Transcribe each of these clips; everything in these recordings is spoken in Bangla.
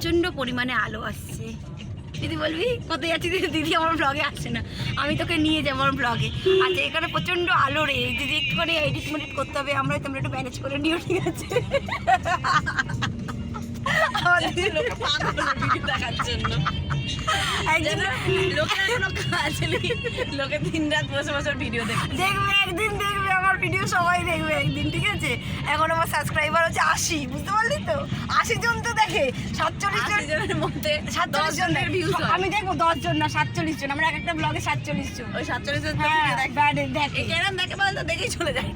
প্রচণ্ড পরিমাণে আলো আসছে। দিদি বলবি কত যাচ্ছি দিদি দিদি আমার ব্লগে আসছে না। আমি তোকে নিয়ে যাব আমার ব্লগে আচ্ছা এখানে প্রচণ্ড আলো রে। দিদি একটুখানি এডিট মেডিট করতে হবে আমরা তোমরা একটু ম্যানেজ করে নিও ঠিক আছে? লোকে দিন রাত বসে বসে ভিডিও দেখে দেখবে একদিন দেখবে। ভিডিও সবাই দেখবে একদিন ঠিক আছে? এখন আমার সাবস্ক্রাইবার হচ্ছে আশি বুঝতে পারলি তো? আশি জন তো দেখে সাতচল্লিশ জনের মধ্যে সাতচল্লিশ জন জনের ভিউজ আমি দেখব দশ জন না সাতচল্লিশ জন। আমরা এক একটা ব্লগে সাতচল্লিশ জন। ওই সাতচল্লিশ জন হ্যাঁ দেখে কেরম দেখে। বলতো দেখেই চলে যায়।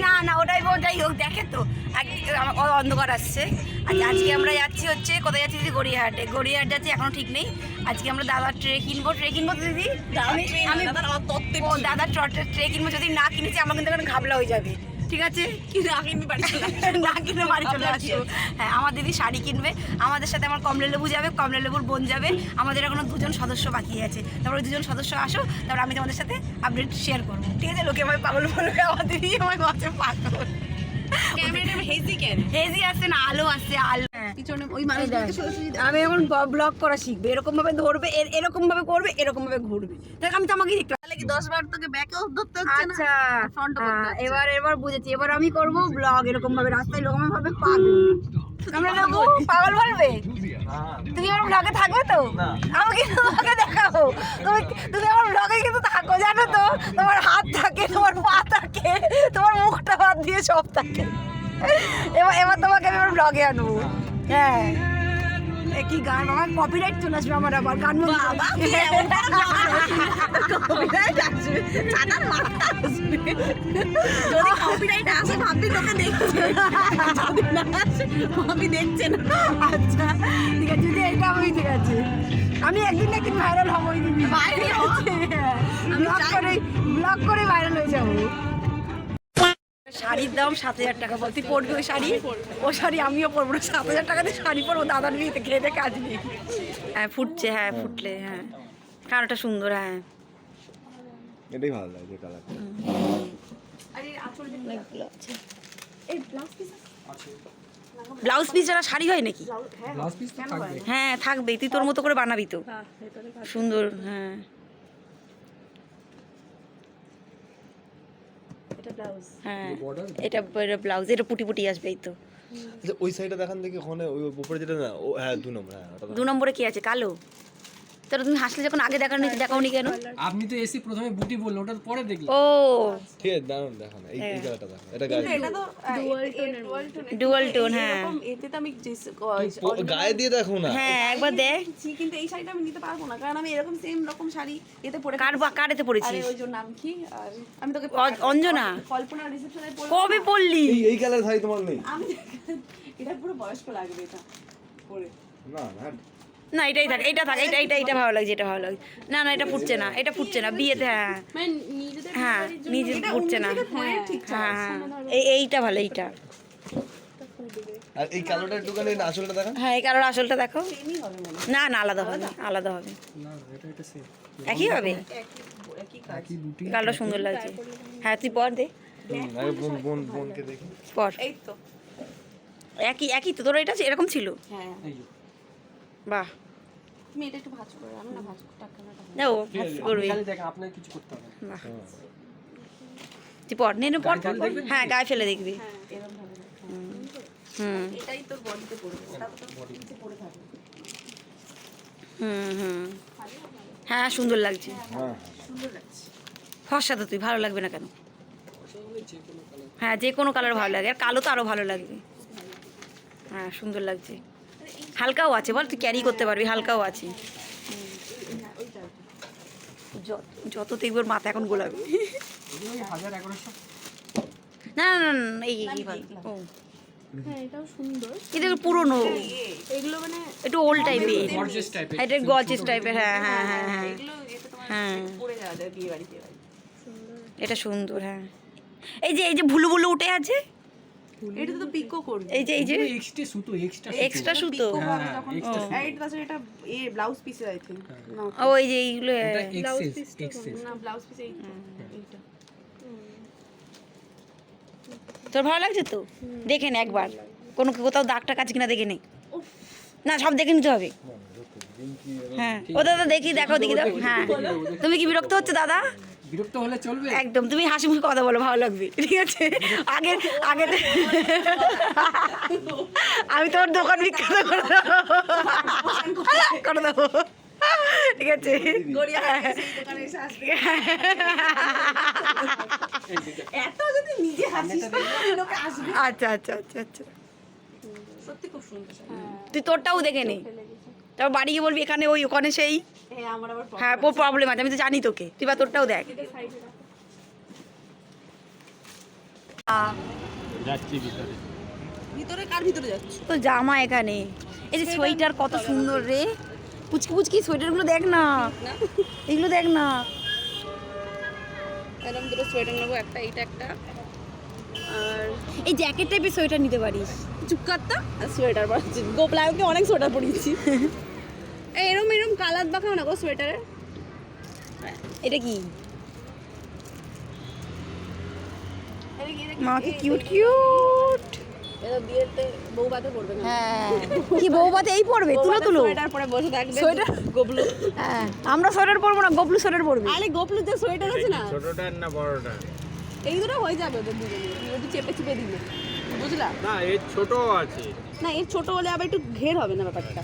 না না ওটাই ওটাই হোক দেখে তো। এক- অন্ধকার আসছে। আচ্ছা আজকে আমরা যাচ্ছি হচ্ছে কোথায় যাচ্ছি দিদি? গড়িয়াহাটে। গড়িয়াহাট যাচ্ছি এখনও ঠিক নেই। আজকে আমরা দাদার ট্রে কিনবো। ট্রে কিনবো দিদি? আমি আমি তত্ত্বে ও দাদার ট্রে কিনবো যদি না কিনেছি আমার কিন্তু এখন ঘাবলা হয়ে যাবে। ঠিক আছে? না কিনে বাড়ি চলে আসব। হ্যাঁ আমার দিদি শাড়ি কিনবে আমাদের সাথে আমার কমলা লেবু যাবে কমলা লেবুর বোন যাবে আমাদের এখনও দুজন সদস্য বাকি আছে। তারপরে দুজন সদস্য আসো তারপর আমি তোমাদের সাথে আপডেট শেয়ার করব। ঠিক আছে? লোকে আমায় পাগল বলবে আমার দিদি আমায় বাচ্চা পাগল। হেজি কেন? হেজি আসছে না আলো আসছে আলো। পিছনে ওই আমি এখন ব্লগ করা শিখবে এরকম ভাবে ধরবে এরকম ভাবে করবে এরকম ভাবে ঘুরবে। দেখ আমি তো আমাকে দেখতে তাহলে কি দশ বার তোকে ব্যাকেও ধরতে হচ্ছে না? আচ্ছা। ও করতে এবার এবার বুঝেছি। এবার আমি করব ব্লগ এরকম ভাবে রাস্তায় লোক আমার ভাবে পাগল আমরা দেখো পাগল বলবে? তুমি আমার ব্লগে থাকবে তো? আমি কিন্তু দেখাবো তুমি তুমি আমার ব্লগে কিন্তু থাকো, জানো তো? তোমার হাত থাকে, তোমার পা থাকে, তোমার মুখটা বাদ দিয়ে সব থাকে। এবার এবার তোমাকে আমি আমার ব্লগে আনব। হ্যাঁ। কি গান আমার কপিরাইট চলে আসবে আমার আবার গান। বাবা, কপিরাইট আসবে চাটার মাথা আসবে। যদি কপিরাইট আসে ভাববি তোকে দেখছে। যদি না আসে ভাবি দেখছে না। আচ্ছা ঠিক আছে যদি এটা আমি ঠিক আছে। আমি একদিন না একদিন ভাইরাল হবই? ব্লগ করে ব্লগ করে ভাইরাল হয়ে যাব। শাড়ির দাম সাত হাজার টাকা বল। তুই পরবি ওই শাড়ি? ও শাড়ি আমিও পরবো না। সাত হাজার টাকা দিয়ে শাড়ি পরবো দাদার বিয়েতে খেয়ে কাজ নেই। হ্যাঁ ফুটছে হ্যাঁ ফুটলে হ্যাঁ। কারোটা সুন্দর হ্যাঁ। এটাই ভালো কালারটা। ব্লাউজ পিস ছাড়া শাড়ি হয় নাকি? হ্যাঁ থাকবে। তুই তোর মতো করে বানাবি তো। সুন্দর হ্যাঁ। হ্যাঁ এটা ব্লাউজ এটা পুটি পুটি আসবে এই তো। আচ্ছা ওই সাইডটা দেখান দেখি ওখানে ওই উপরে যেটা না ও হ্যাঁ দু নম্বর হ্যাঁ দু নম্বরে কি আছে? কালো? তাহলে তুমি হাসলে যখন আগে দেখানো দেখাওনি কেন? আপনি তো এসি প্রথমে বুটি বলল ওটা পরে দেখলাম ও। ঠিক আছে দাঁড়ান দেখো না এই এই কালারটা দেখো এটা গায়ে এটা তো ডুয়াল টোন হ্যাঁ। এতে তো আমি যে- গায়ে দিয়ে দেখো না। হ্যাঁ একবার দেখ। জি, কিন্তু এই শাড়িটা আমি নিতে পারব না কারণ আমি এরকম সেম রকম শাড়ি এতে পরে কার বা কার এতে আরে পড়েছিস ওই যে নাম কি? আর আমি তোকে অঞ্জনা? কল্পনা রিসেপশনে পরে কবে পড়লি এই এই কালার শাড়ি তোমার নেই। আমি এটা পুরো বয়স্ক লাগবে এটা পরে। না না। না এটাই থাক এটা থাক এটা এটা এটা ভালো লাগছে এটা ভালো লাগছে। না না এটা ফুটছে না এটা ফুটছে না বিয়েতে হ্যাঁ। মানে নিজেদের হ্যাঁ নিজে ফুটছে না। হ্যাঁ হ্যাঁ এই এইটা ভালো এইটা। আর এই কালোটা একটুখানি আসলটা দেখা হ্যাঁ এই কারোর আসলটা দেখো। না না আলাদা হবে আলাদা? হবে। না এটা এটা সেম একই হবে? কালোটা সুন্দর লাগছে। হ্যাঁ তুই পর দে। হুম, আগে বোন বোন বোনকে দেখি। পর। এই তো। একই একই তো তোর এটা এরকম ছিল? হ্যাঁ। এই যে। বাহ। তুমি এটা একটু ভাজ করে আমি না ভাজ টাকা না না ও ভাজ করবে। খালি দেখেন কিছু করতে হবে না। বাহ। তুই পর নে নে পর পর, পর। হ্যাঁ গায়ে ফেলে দেখবি। এরকম হুম এটাই তোর বডিতে পড়বে পড়ে হুম হুম। হ্যাঁ সুন্দর লাগছে। হ্যাঁ সুন্দর লাগছে। ফর্সা তো তুই ভালো লাগবে না কেন? হ্যাঁ যে কোনো কালার ভালো লাগে আর কালো তো আরও ভালো লাগবে হ্যাঁ সুন্দর লাগছে। হালকাও আছে বল তুই ক্যারি করতে পারবি হালকাও আছে। যত যত দেখবি ওর মাথা এখন গোলাবি। না না না না, এই ও। হ্যাঁ এটাও সুন্দর। এটা পুরনো। এগুলো মানে একটু ওল্ড টাইপের গর্জেস এটা গজেস টাইপের হ্যাঁ হ্যাঁ হ্যাঁ হ্যাঁ। হ্যাঁ। পড়ে যাওয়া যায় বিয়ে বাড়িতে। এটা সুন্দর হ্যাঁ। এই যে এই যে ভুলু ভুলু উঠে আছে? এটা তো পিকো করবে। এই যে এই যে? এক্সট্রা সুতো এক্সট্রা এক্সট্রা সুতো। হ্যাঁ হ্যাঁ এটা এ ব্লাউজ পিসে আই ও এই যে এইগুলো এটা এক্সেস এক্সেস না ব্লাউজ পিসে এইটা তোর ভালো লাগছে তো? দেখে নে একবার। কোনো কোথাও দাগটা কাছে কিনা দেখে নে। না সব দেখে নিতে হবে। হ্যাঁ ও দাদা দেখি দেখো দেখি দাও হ্যাঁ। তুমি কি বিরক্ত হচ্ছে দাদা? বিরক্ত হলে চলবে? একদম তুমি হাসি মুখে কথা বলো ভালো লাগবে ঠিক আছে? আগে আগে আমি তোমার দোকান বিখ্যাত করে দেবো করে দেবো। ঠিক আছে? এত যদি নিজে হাসিস তাহলে লোকে আসবে। আচ্ছা আচ্ছা আচ্ছা আচ্ছা। সত্যি খুব সুন্দর তুই তোরটাও দেখে নে। তারপর বাড়ি গিয়ে বলবি এখানে ওই ওখানে সেই। হ্যাঁ ও হ্যাঁ প্রবলেম আছে আমি তো জানি তোকে। তুই বা তোরটাও দেখ। আহ, ভিতরে। কার ভিতরে যাচ্ছ? তো জামা এখানে। এই যে সোয়েটার কত সুন্দর রে। পুচকি পুচকি সোয়েটারগুলো দেখ না। এগুলো দেখ না। এরকম দুটো সোয়েটার নেব একটা এইটা একটা। আর এই জ্যাকেট টাইপের সোয়েটার নিতে পারিস। আর সোয়েটার পরাচ্ছি অনেক সোয়েটার পরিয়েছি। কালার দেখাও না গো সোয়েটারের এটা কি? মা কি কিউট কিউট হ্যাঁ। কি এই পড়বে তুলো তুলো। সোয়েটার বসে থাকবে সোয়েটার? গোবলু। হ্যাঁ আমরা সোয়েটার পরবো না গবলু সোয়েটার পরবে। আরে গোপলু যে সোয়েটার আছে না? ছোটটার না বড়টা এই দুটো হয়ে যাবে ওদের দুজনে একটু চেপে চেপে দিলে। বুঝলা? না এর ছোট আছে। না এর ছোট হলে আবার একটু ঘের হবে না ব্যাপারটা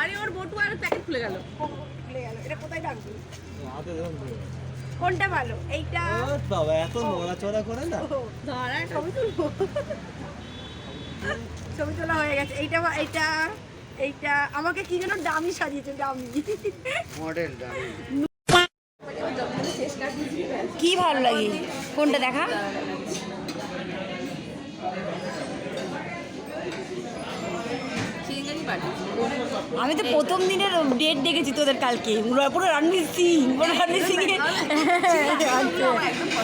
আরে ওর বটু খুলে গেল। এটা কোথায় রাখবি? কোনটা ভালো? এইটা বাবা এত নড়াচড়া করে না? ধরা ছবি তুলবো। ছবি তোলা হয়ে গেছে। এইটা এইটা এইটা আমাকে কি যেন দামি সাজিয়েছে দামি। মডেল কি ভালো লাগে? কোনটা দেখা চিংড়ি বাটি আমি তো প্রথম দিনের ডেট দেখেছি তোদের কালকে। পুরো রণবীর সিং পুরো রণবীর সিং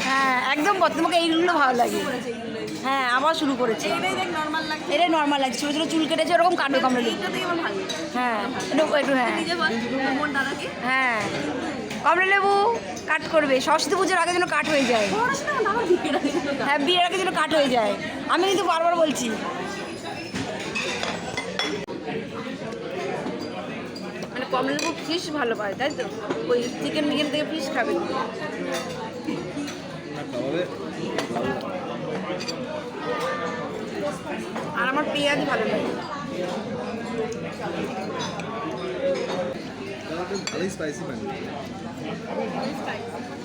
হ্যাঁ একদম তোমাকে এইগুলো ভালো লাগে। হ্যাঁ আবার শুরু করেছে। এটাই নর্মাল লাগছে। ছোটো ছোটো চুল কেটেছে, ওরকম কাটো কামড়ে হ্যাঁ একটু হ্যাঁ। হ্যাঁ। কমলা লেবু কাট করবে। সরস্বতী পুজোর আগে যেন কাট হয়ে যায়। হ্যাঁ বিয়ের আগে যেন কাট হয়ে যায়। আমি কিন্তু বারবার বলছি মানে কমলা ফিশ ভালো পায়, তাই তো? ওই চিকেন মিকেন থেকে ফিশ খাবে। আর আমার পেঁয়াজ ভালো লাগে।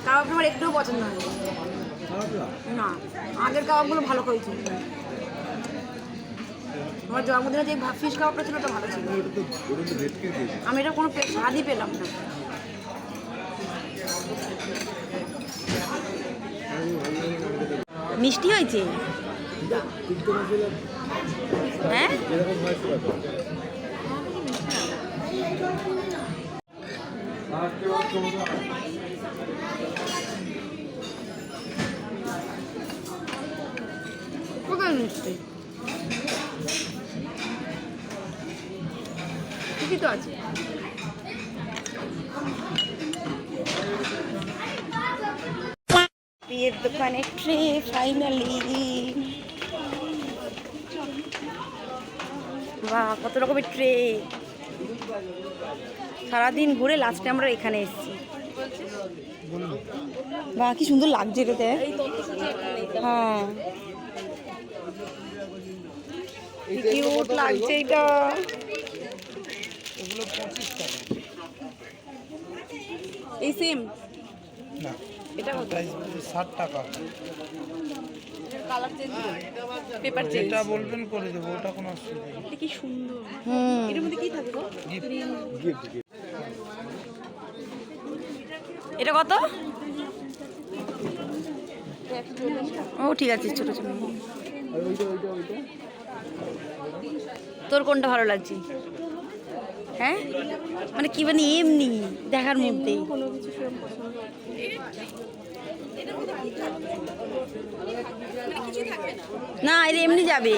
কাবাব আমার একটুও পছন্দ হয় না, আগের কাবাবগুলো ভালো করেছিল আমার জন্মদিনে যে ফিশ কাবাবটা ছিল ওটা ভালো ছিল। আমি এটা কোনো স্বাদই পেলাম না। মিষ্টি হয়েছে? হ্যাঁ? যেরকম ঠিকই তো আছে। বিয়ের দোকানে ট্রে ফাইনালি বাহ কত রকমের ট্রে। সারাদিন ঘুরে লাস্টে আমরা এখানে এসেছি। বাহ কি সুন্দর লাগছে এটাতে হ্যাঁ। কিউট লাগছে এটা। এই সেম? না এটা ষাট টাকা। কালার চেঞ্জ পেপার চেঞ্জ এটা বলবেন করে দেবো ওটা কোনো অসুবিধা নেই। এটা কি সুন্দর। হুম। মধ্যে কি থাকবে? গিফট গিফট এটা কত? ও ঠিক আছে ছোট ছোট। তোর কোনটা ভালো লাগছে? হ্যাঁ? মানে কি মানে এমনি দেখার মধ্যে না। এটা এমনি যাবে।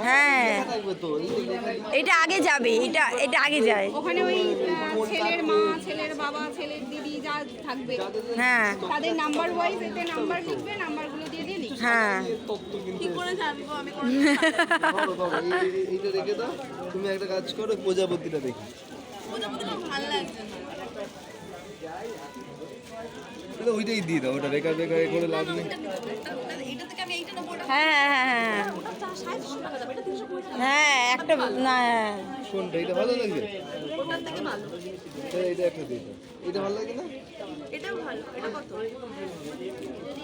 হ্যাঁ। এটা আগে যাবে এটা এটা আগে যায়। ওখানে ওই ছেলের মা ছেলের বাবা ছেলের দিদি যা থাকবে। হ্যাঁ। তাদের নাম্বার ওয়াইজ এতে নাম্বার লিখবে লিখবে হ্যাঁ। কি করে জানব? আমি এইটা রেখে দাও। তুমি একটা কাজ করো প্রজাপতিটা দেখি। প্রজাপতিটা ভালো লাগছে না। ওইটাই দিয়ে দাও ওটা রেখা রেখা এ করে লাভ নেই। হ্যাঁ হ্যাঁ হ্যাঁ টাকা হ্যাঁ একটা না হ্যাঁ। কোনটা? এটা ভালো লাগছে ওটার থেকে ভালো। তাহলে এটা একটা দিয়ে দাও। এটা ভালো লাগে না? এটাও ভালো এটা কত? যদি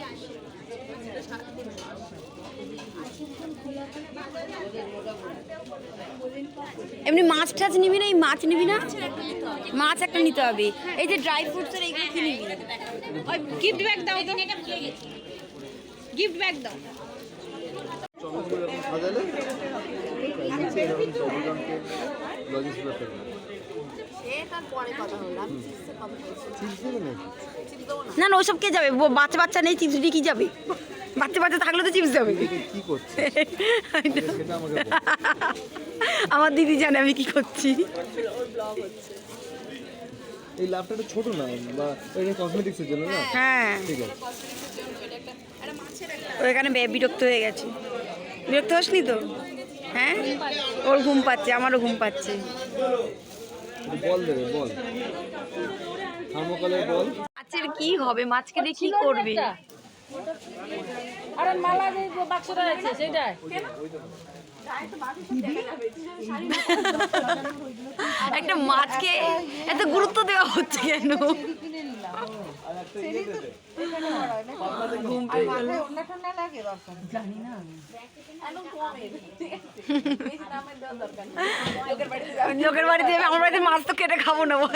এমনি মাছ টাছ নিবি না? এই মাছ নিবি না? মাছ একটা নিতে হবে। এই যে ড্রাই ফ্রুটসের এইগুলো কি নিবি। ওই গিফট ব্যাগ দাও তো। গিফট ব্যাগ দাও। সাজালে লজিস ব্যাপার না না। না না ওইসব কে যাবে? বাচ্চা বাচ্চা নেই চিপস দিয়ে কি যাবে? বাচ্চা বাচ্চা থাকলে তো চিপস যাবে। কি করছে। আমার দিদি জানে আমি কি করছি। এই লাভটা ছোট না বা এটা কসমেটিক্সের জন্য না? হ্যাঁ ঠিক আছে ও এখানে বিরক্ত হয়ে গেছে। বিরক্ত হসনি তো? হ্যাঁ? ওর ঘুম পাচ্ছে আমারও ঘুম পাচ্ছে। বল দেবে বল। থার্মোকলের বল। মাছের কি হবে? মাছকে দিয়ে কি করবে? আরে মালা যে বাক্সটা আছে সেটাই একটা মাছকে এত গুরুত্ব দেওয়া হচ্ছে কেন। লোকের বাড়িতে যাবে আমার বাড়িতে মাছ তো কেটে খাব না বল।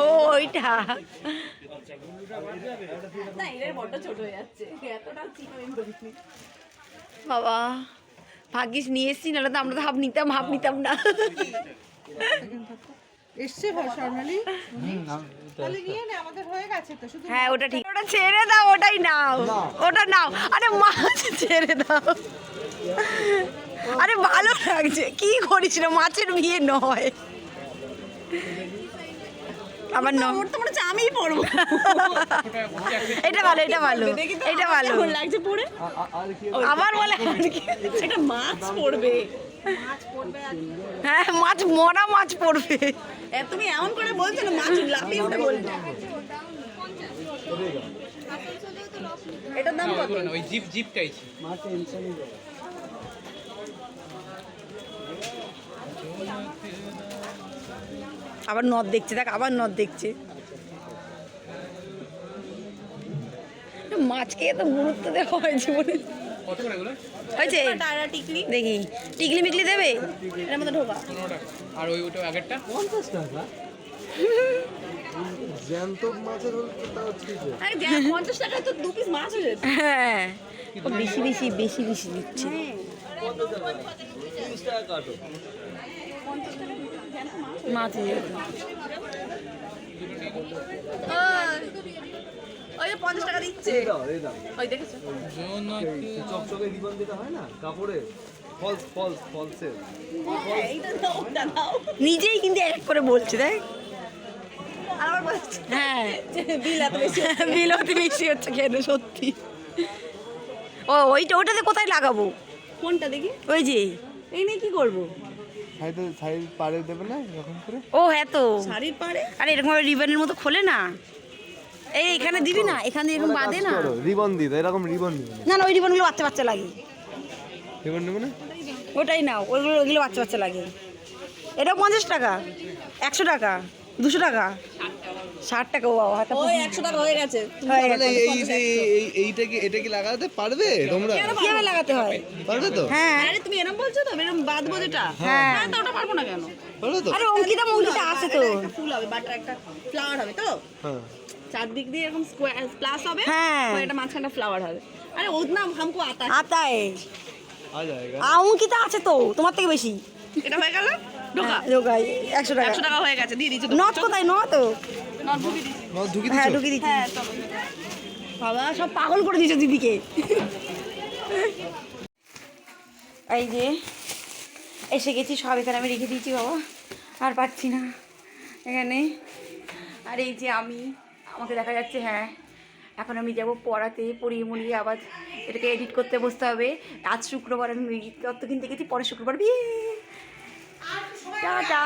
ও ওইটা। হয়ে বাবা ভাগ্যিস নিয়ে এসছি নাহলে তো আমরা তো হাফ নিতাম হাফ নিতাম না। এসছে ভাই স্বর্ণালী তাহলে নিয়ে নে আমাদের হয়ে গেছে তো শুধু হ্যাঁ ওটা ঠিক। ওটা ছেড়ে দাও ওটাই নাও ওটা নাও। আরে মাছ ছেড়ে দাও। আরে ভালো লাগছে কি করিস না মাছের বিয়ে নয়। আমার ন ওর তো মনে হচ্ছে আমিই পড়ব। এটা ভালো এটা ভালো এটা ভালো। লাগছে পড়ে। আবার বলে আর কি? এটা মাছ পড়বে। হ্যাঁ মাছ মরা মাছ পড়বে। তুমি এমন করে বলছো না মাছ লাফিয়ে উঠে বলছো? এটার দাম কত? ওই জিপ জিপ চাইছি আবার নদ দেখছে দেখ আবার নদ দেখছে। মাছকে এত গুরুত্ব দেওয়া হয় জীবনে। কত করে এগুলো? হয়েছে দেখি। টিকলি মিকলি দেবে? এর মধ্যে ঢোকা। আর ওই ওটা আগেরটা? পঞ্চাশ টাকা। জ্যান্ত মাছের হল তাও ঠিক আরে দেখ, পঞ্চাশ তো দু পিস মাছ হয়ে হ্যাঁ। বেশি বেশি বেশি বেশি দিচ্ছে। তিরিশ টাকা কাটো মাছ হয়ে যেত। ওই যে পঞ্চাশ টাকা দিচ্ছে। এই দাও এই দাও। ওই দেখেছ? চকচকে রিবন যেটা হয় না? কাপড়ে? ফলস ফলস ফলসের এইটা দাও ওটা দাও। নিজেই কিন্তু এক করে বলছে বলছে হ্যাঁ। বিল বেশি হচ্ছে। কেন সত্যি। ও ওইটা ওটাতে কোথায় লাগাবো? কোনটা দেখি? ওই যে। এই নিয়ে কি করব? সাইডে সাইড পাড়ে দেবে না এরকম করে? ও হ্যাঁ তো। শাড়ির পাড়ে? আরে এরকম রিবনের মতো খোলে না? এই এখানে দিবি না এখানে এরকম বাঁধে না। রিবন দিতে এরকম রিবন দিবে না না ওই রিবনগুলো বাচ্চা বাচ্চা লাগে। রিবন নেবে না? ওটাই নাও ওইগুলো ওইগুলো বাচ্চা বাচ্চা লাগে। এটাও পঞ্চাশ টাকা একশো টাকা দুশো টাকা। ষাট টাকা ও বাবা হাতে ওই একশো টাকা হয়ে গেছে। এই এই এইটা কি এটা কি লাগাতে পারবে তোমরা? কীভাবে লাগাতে হয়? পারবে তো? হ্যাঁ। আরে তুমি এরকম বলছো তো এরকম বাঁধবো যেটা? হ্যাঁ। হ্যাঁ তো ওটা পারব না কেন? পারবে তো? আরে অঙ্কিতা মঙ্কিতা আছে তো। ফুল হবে বাটার একটা ফ্লাওয়ার হবে তো? হ্যাঁ। চারদিক দিয়ে এরকম স্কোয়ার প্লাস হবে হ্যাঁ। এটা মাঝখানটা ফ্লাওয়ার হবে। আরে ওদ নাম হামকো আতা আতা এ আউকিটা আছে তো তোমার থেকে বেশি। এটা হয়ে গেল? ঢোকা। হ্যাঁ, ঢোকা 100 টাকা। 100 টাকা হয়ে গেছে দিয়ে দিয়েছ। নট কোথায় নট? নট ঢুকিয়ে দিয়েছি। নট ঢুকিয়ে দিয়েছি? হ্যাঁ ঢুকিয়ে দিয়েছি। হ্যাঁ বাবা সব পাগল করে দিয়েছ দিদিকে। এই যে এসে গেছি সব এখানে আমি রেখে দিয়েছি বাবা। আর পাচ্ছি না। এখানে। আর এই যে আমি। আমাকে দেখা যাচ্ছে হ্যাঁ। এখন আমি যাব পড়াতে পড়িয়ে মুড়িয়ে আবার এটাকে এডিট করতে বসতে হবে। আজ শুক্রবার আমি তত্ত্ব কিনতে গেছি পরের শুক্রবার বিয়ে। টাটা।